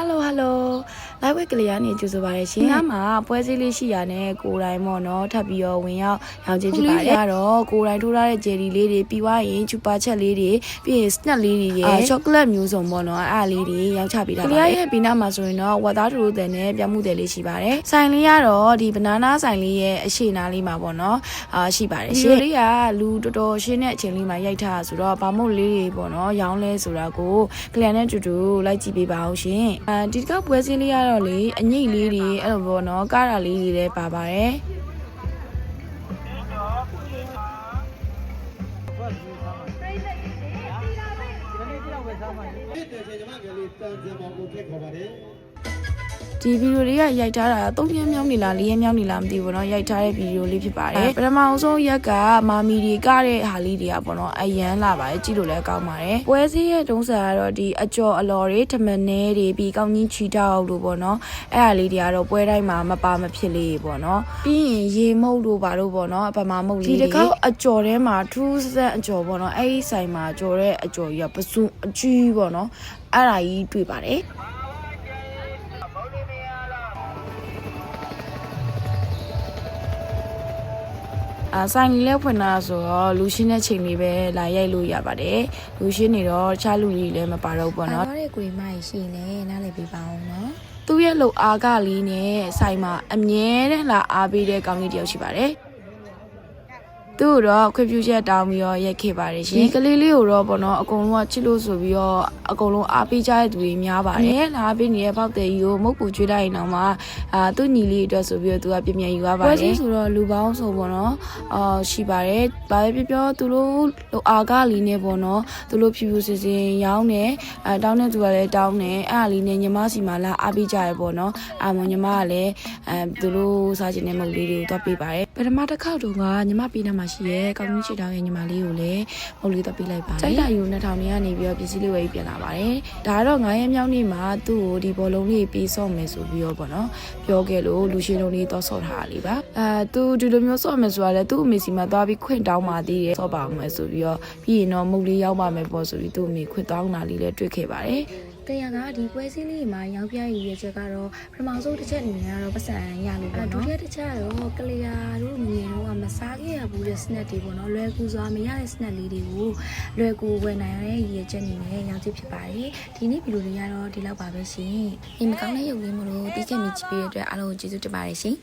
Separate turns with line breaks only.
Hello Hello live week ကလေးကနေကြိုဆိုပါရရှင်။ဒီမှာပွဲစည်းလေးရှိရနဲ့ကိုယ်တိုင်ပေါ့နော်ထပ်ပြီးတော့ဝင်ရောက်ရောင်းချင်းဖြစ်ပါတယ်။ကတော့ကိုယ်တိုင်ထိုးထားတဲ့ဂျယ်ရီလေးတွေပြီးွားရင်ချူပါချက်လေးတွေပြီးရင် snack လေးတွေရဲ့ချောကလက်မျိုးစုံပေါ့နော်အဲ့အားလေးတွေရောင်းချပေးတာပါ။ကလေးရဲ့ပြီးနားမှာဆိုရင်တော့ဝက်သားထိုးတဲ့နဲ့ပြမှုတဲ့လေးရှိပါတယ်။ဆိုင်လေးကတော့ဒီ banana ဆိုင်လေးရဲ့အရှိနာလေးမှာပေါ့နော်အာရှိပါတယ်ရှင်။ဒီလေးကလူတော်တော်ရှင်းတဲ့အချိန်လေးမှာရိုက်ထားဆိုတော့ဗာမုတ်လေးတွေပေါ့နော်ရောင်းလဲဆိုတာကိုကလျာနဲ့တူတူလိုက်ကြည့်ပေးပါအောင်ရှင်။အဲဒီတစ်ခါပွဲစင်းလေးကတော့လေအငိတ်လေးတွေအဲ့လိုပေါ့နော်ကားတာလေးတွေလည်းပါပါတယ်။
ဖြစ်တယ်ဆိုညီမကလေးတန်စင်မောင်ကိုဖြစ်ခေါ်ပါတယ်
ဒီဗီဒီယိုလေးကရိုက်ထားတာ၃ရက်မြောက်နေလား၄ရက်မြောက်နေလားမသိဘူးเนาะရိုက်ထားတဲ့ဗီဒီယိုလေးဖြစ်ပါတယ်ပထမအောင်ဆုံးရက်ကမာမီတွေကတဲ့ဟာလေးတွေကပေါ့နော်အရန်လာပါတယ်ကြည့်လို့လည်းကောင်းပါတယ်ပွဲစည်းရဲ့တုံးစာကတော့ဒီအကျော်အလော်တွေထမနဲတွေပြီးကောင်းကြီးချီတောက်လို့ပေါ့နော်အဲ့ဟာလေးတွေကတော့ပွဲတိုင်းမှာမပါမဖြစ်လေးပေါ့နော်ပြီးရင်ရေမုတ်လို့ပါလို့ပေါ့နော်အပမာမုတ်လေးဒီတစ်ခေါက်အကျော်ထဲမှာထူးဆန်းအကျော်ပေါ့နော်အဲ့ဒီဆိုင်မှာကျော်တဲ့အကျော်ကြီးကပစုံအကြီးပေါ့နော်အဲ့ဒါကြီးတွေ့ပါတယ် အာဆိုင်လေးလည်းဖွင့်တာဆိုတော့လူရှင်းတဲ့ချိန်လေးပဲလာရိုက်လို့ရပါတယ်လူရှင်းနေတော့တခြားလူတွေလည်းမပါတော့ဘူးပေါ့နော်
အားတဲ့ကိုရီမကြီးရှိနေနားလည်ပေးပါအောင်နော်
သူ့ရဲ့လှုပ်အားကလေးနဲ့ဆိုင်မှာအမြဲတမ်းလာအားပေးတဲ့ကောင်းလေးတစ်ယောက်ရှိပါတယ် သူ့ကိုတော့ခွင့်ပြုချက်တောင်းပြီးတော့ရိုက်ခဲ့ပါတယ်ရှင်ဒီကလေးလေးကိုတော့ပေါ့နော်အကုန်လုံးကချစ်လို့ဆိုပြီးတော့အကုန်လုံးအားပေးကြတဲ့သူတွေများပါတယ်လာအားပေးနေတဲ့ပေါက်တဲ့ကြီးကိုမုတ်ပူကျွေးလိုက်ရင်တော့မှအာသူ့ညီလေးအတွက်ဆိုပြီးတော့သူကပြင်ပြန်ယူရပါတယ်ပွဲချင်းဆိုတော့လူပေါင်းဆိုပေါ့နော်အာရှိပါတယ်ဘာပဲပြောပြောသူတို့လိုအားကလေးနဲ့ပေါ့နော်သူတို့ဖြူဖြူစင်စင်ရောင်းတယ်အဲတောင်းတဲ့သူကလည်းတောင်းတယ်အဲ့အလေးနဲ့ညီမစီမှာလာအားပေးကြရပေါ့နော်အာမညီမကလည်းအဲသူတို့စားချင်တဲ့မုတ်လေးတွေကိုတော့ပေးပါတယ်ပထမတစ်ခေါက်တုန်းကညီမပေးနေမှာရှိရဲကောင်းကြီးချစ်တောင်းရဲ့ညီမလေးကိုလည်းမုတ်လေးတော့ပေးလိုက်ပါတယ်စိုက်တာယူ2000နေကနေပြီးတော့ပစ္စည်းလေးဝယ်ပြီးပြန်လာပါတယ်ဒါကတော့9ရက်မြောက်နေ့မှာသူ့ကိုဒီဘောလုံးလေးပေးဆော့မယ်ဆိုပြီးတော့ပေါ့နော်ပြောခဲ့လို့လူရှင်လုံးလေးတော့ဆော့ထားတာလေးပါအဲသူဒီလိုမျိုးဆော့မယ်ဆိုတာလည်းသူ့အမေစီမှာသွားပြီးခွင့်တောင်းပါသေးတယ်ဆော့ပါအောင်မယ်ဆိုပြီးတော့ပြီးရင်တော့မုတ်လေးရောက်ပါမယ်ပေါ့ဆိုပြီးသူ့အမေခွင့်တောင်းတာလေးလည်းတွေ့ခဲ့ပါတယ်
တရံကဒီပွဲစည်းလေးမှာရောင်းပြရည်ရွယ်ချက်ကတော့ပထမဆုံးတစ်ချက်အနေနဲ့ကတော့ပတ်စံရလို့ပေါ့နော်ဒုတိယတစ်ချက်ကတော့ကလျာတို့ငွေတော့မစားခဲ့ရဘူးတဲ့ snack တွေပေါ့နော်လွယ်ကူစွာမရတဲ့ snack လေးတွေကိုလွယ်ကူဝယ်နိုင်ရတဲ့ရည်ရွယ်ချက်အနေနဲ့ရောင်းချဖြစ်ပါတယ်ဒီနေ့ဗီဒီယိုလေးကတော့ဒီလောက်ပါပဲရှင်ဒီမကောင်းတဲ့ရုပ်လေးမလို့တီးချက်မြချပေးတဲ့အတွက်အားလုံးကိုကျေးဇူးတင်ပါတယ်ရှင်